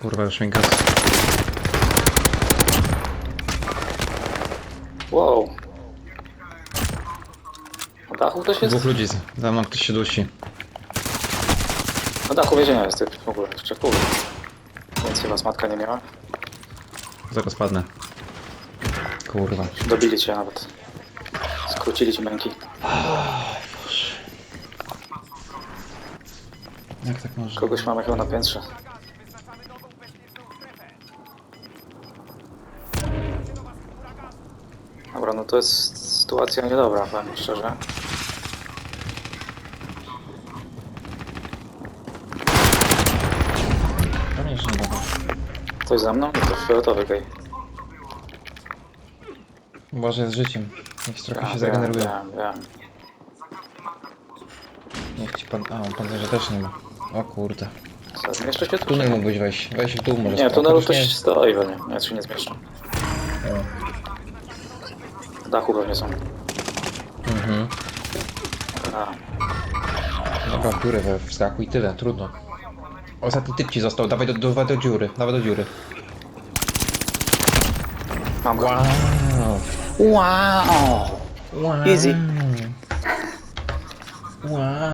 Kurwa, już mi gaz. Wow. Na dachu ktoś jest? Dwóch ludzi, z- za mną ktoś się dusi. Na dachu więzienia jest typ w ogóle, jeszcze pół. Więc chyba matka nie miała. Zaraz padnę. Kurwa. Dobili cię nawet. Skrócili ci męki. Jak tak może? Kogoś mamy chyba na piętrze. Dobra, no to jest sytuacja niedobra, powiem szczerze. To nie jeszcze nie dobra. Ktoś za mną? To fioletowy gej. Uważaj z życiem. Niech trochę się Wiem, zregeneruje. wiem, wiem. Niech ci pan... A, pancerza też nie ma. O kurde. Co, Zmieszczę się tu? Tunel mógłbyś wejść. Weź w dół może. Nie, A tunelu ktoś stoi pewnie. Nie, się nie zmieszczę. W dachu pewnie są. Mhm. A, Dobra, w dziurę we wskakuj i tyle, trudno. Ostatni typ ci został, dawaj do, do, dawaj do dziury, dawaj do dziury. mam go. Wow! Wow! Wow! Easy. Wow!